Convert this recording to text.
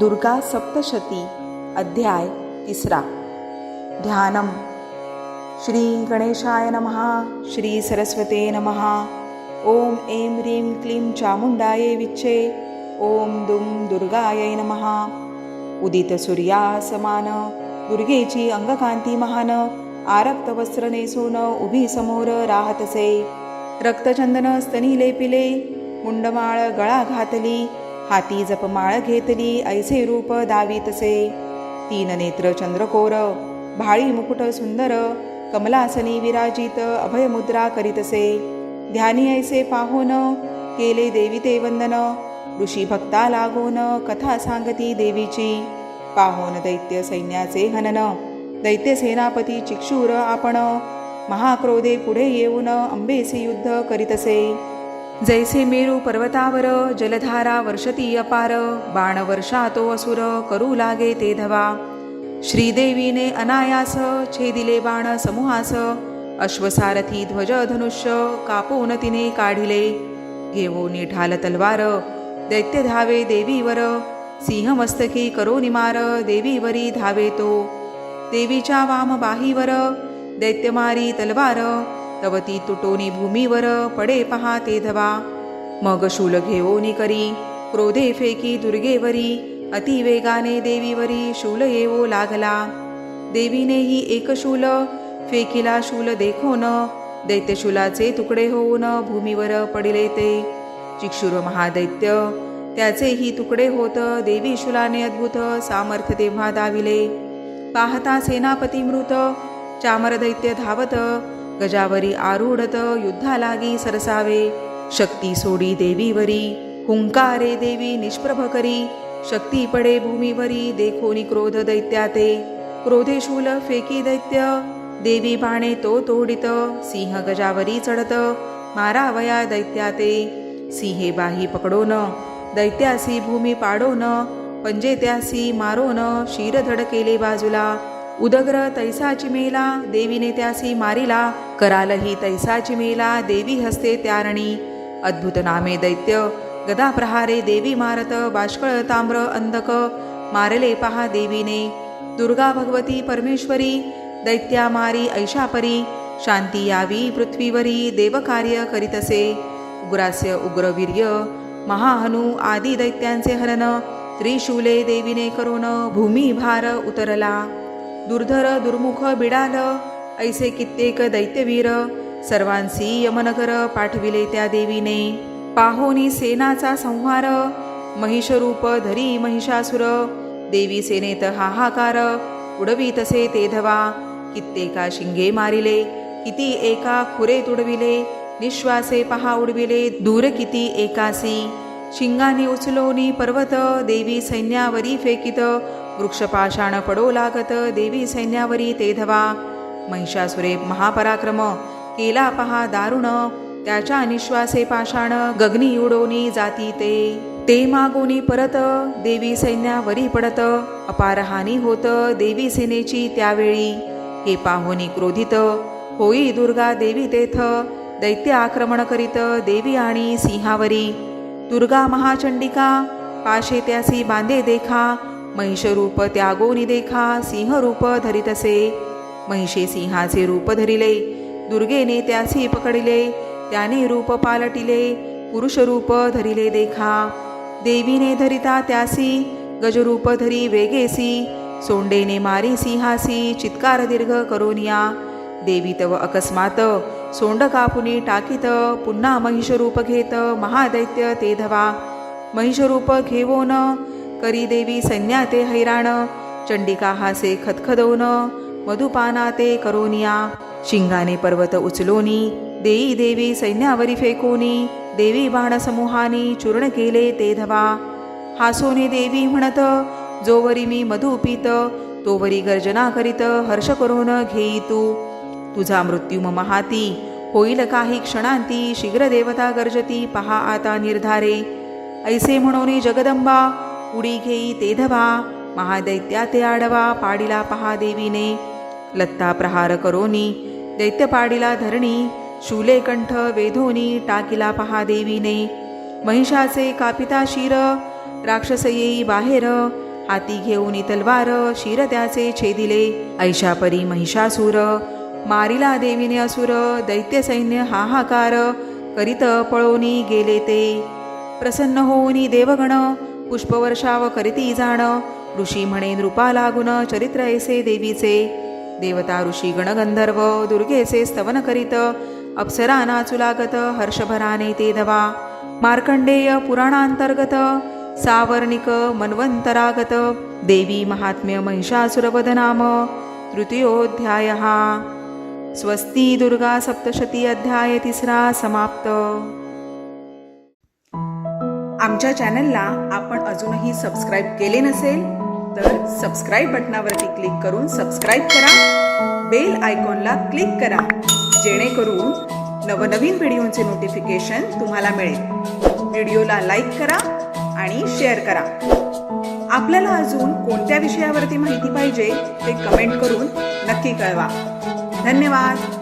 दुर्गा सप्तशती अध्याय तिसरा. ध्यानम. श्री गणेशाय नमः श्री सरस्वते नमः. ओम ऐं ह्रीं क्लीं चामुण्डायै विच्छे ओम दुं दुर्गायै नमः. उदित सूर्यासमान दुर्गेची अंगकांती महान आरक्त वस्त्र नेसून उभी समोर राहतसे. रक्तचंदन स्तनी लेपिले मुंडमाळ गळा घातली हाती जपमाळ घेतली ऐसे रूप दावीतसे. तीन नेत्र चंद्रकोर भाळी मुकुट सुंदर कमलासनी विराजित अभयमुद्रा करीतसे. ध्यानी ऐसे पाहोन केले देवी ते वंदन ऋषी भक्ता लागोन कथा सांगती देवीची. पाहोन दैत्य सैन्याचे हनन दैत्य सेनापती चिक्षूर आपण महाक्रोधे पुढे येऊन अंबेसी युद्ध करीतसे. जैसे मेरू पर्वतावर जलधारा वर्षती अपार बाण वर्षा तो असुर करू लागे ते धवा। श्रीदेवीने अनायास छेदिले बाण समूहास अश्वसारथी ध्वज धनुष्य कापून तिने काढिले। घेवो निठाल तलवार दैत्य धावे देवीवर सिंहमस्तकी करो निमार देवीवरी धावे तो देवीच्या वाम बाहीवर दैत्यमारी तलवार तव ती तुटोनी भूमीवर पडे पहा ते धवा. मग शूल घेवोनी करी क्रोधे फेकी दुर्गेवरी अति वेगाने देवीवरी शूल येवो लागला. देवीनेही एक शूल फेकीला शूल देखोन दैत्यशूलाचे तुकडे होऊन भूमीवर पडिले ते. चिक्षुर महादैत्य त्याचेही तुकडे होत देवी शूलाने अद्भुत सामर्थ्य तेव्हा दाविले. पाहता सेनापती मृत चामर दैत्य धावत गजावरी आरूढत युद्धा लागी सरसावे. शक्ती सोडी देवीवरी हुंकारे देवी निष्प्रभ करी. शक्ती पडे भूमीवरी देखोनी क्रोध दैत्याते. क्रोधे शूल फेकी दैत्य देवी बाणे तो तोडित. सिंह गजावरी चढत मारावया दैत्याते. सिंहे बाही पकडोन दैत्यासी भूमी पाडोन. पंजे त्यासी मारोन शिरधड केले बाजूला. उदग्र तैसाची मेला देवीने त्यासी मारिला करालही तैसाची मेला देवी हस्ते त्यारणी. अद्भुत नामे दैत्य गदा प्रहारे देवी मारत बाष्कळ ताम्र अंधक मारले पहा देवीने. दुर्गा भगवती परमेश्वरी दैत्या मारी ऐशापरी शांती यावी पृथ्वीवरी देवकार्य करीतसे. उग्रास्य उग्रवीर्य महाहनु आदी दैत्यांचे हरण त्रिशूले देवीने करून भूमी भार उतरला. दुर्धर दुर्मुख बिडाल ऐसे कित्येक दैत्यवीर सर्वांसी यमनगर पाठविले त्या देवीने. पाहोनी सेनाचा संहार महिषरूप धरी महिषासुर. देवी सेनेत हाहाकार उडवीतसे ते धवा. कित्येका शिंगे मारिले किती एका खुरे तुडविले. निश्वासे पहा उडविले दूर किती एकासी. शिंगाने उचलोनी पर्वत देवी सैन्यावरी फेकित. वृक्षपाषाण पडो लागत देवी सैन्यावरी ते धवा महिषासुरे महापराक्रम केला पहा दारुण त्याच्या निश्वासे पाषाण गगनी उडोनी जाती ते। ते मागोनी परत देवी सैन्यावरी पडत अपारहानी होत देवी सेनेची त्यावेळी। हे पाहोनी क्रोधित होई दुर्गा देवी तेथ दैत्य आक्रमण करीत देवी आणि सिंहावरी। दुर्गा महाचंडिका पाशे त्यासी बांधे देखा महिषरूप त्यागोनी देखा सिंहरूप धरितसे. महिषे सिंहाचे रूप धरिले दुर्गेने त्यासी पकडले त्याने रूप पालटिले पुरुषरूप धरिले देखा. देवीने धरिता त्यासी गजरूप धरी वेगेसी सोंडेने मारी सिंहासी चित्कार दीर्घ करोनिया. देवी तव अकस्मात सोंड कापुनी टाकीत पुन्हा महिषरूप घेत महादैत्य ते धवा. महिषरूप घेवोन करी देवी सैन्या ते हैराण चंडिका हासे खतखदौन मधुपाना ते करोनिया शिंगाने पर्वत उचलोनी देई देवी सैन्यावरी फेकोनी देवी बाणसमूहानी चूर्ण केले ते धवा. हासोने देवी म्हणत जोवरी मी मधु पित तोवरी गर्जना करीत हर्ष करून घेई तू. तुझा मृत्यू महाती होईल काही क्षणांती शीघ्र देवता गर्जती पहा आता निर्धारे. ऐसे म्हणून जगदंबा उडी घेई ते धवा महादैत्या ते आडवा पाडीला पहा देवीने. लत्ता प्रहार करोनी दैत्य पाडीला धरणी शूले कंठ वेधोनी टाकीला पहा देवीने. महिषाचे कापिता शिर राक्षस येई बाहेर हाती घेऊन तलवार शिर त्याचे छेदिले. ऐशापरी महिषासूर मारिला देवीने असुर दैत्य सैन्य हाहाकार करीत पळोनी गेले ते. प्रसन्न होऊनी देवगण पुष्पवर्षाव करीती जाण ऋषी म्हणे नृपा लागून चरित्र ऐसे देवीचे. देवता ऋषी गणगंधर्व दुर्गेचे स्तवन करीत अप्सरा नाचू लागत हर्षभराने ते दवा मार्कंडेय पुराणांतर्गत सावर्णिक मन्वंतरागत देवी महात्म्य महिषासुरवधनाम तृतीयोध्याय स्वस्ती दुर्गा सप्तशती अध्याय तिसरा समाप्त. आमच्या चॅनलला आपण अजूनही सबस्क्राईब केले नसेल तर सबस्क्राईब बटनावरती क्लिक करून सबस्क्राईब करा. बेल आयकॉनला क्लिक करा जेणेकरून नवनवीन व्हिडिओचे नोटिफिकेशन तुम्हाला मिळेल. व्हिडिओला लाईक करा आणि शेअर करा. आपल्याला अजून कोणत्या विषयावरती माहिती पाहिजे ते कमेंट करून नक्की कळवा. धन्यवाद.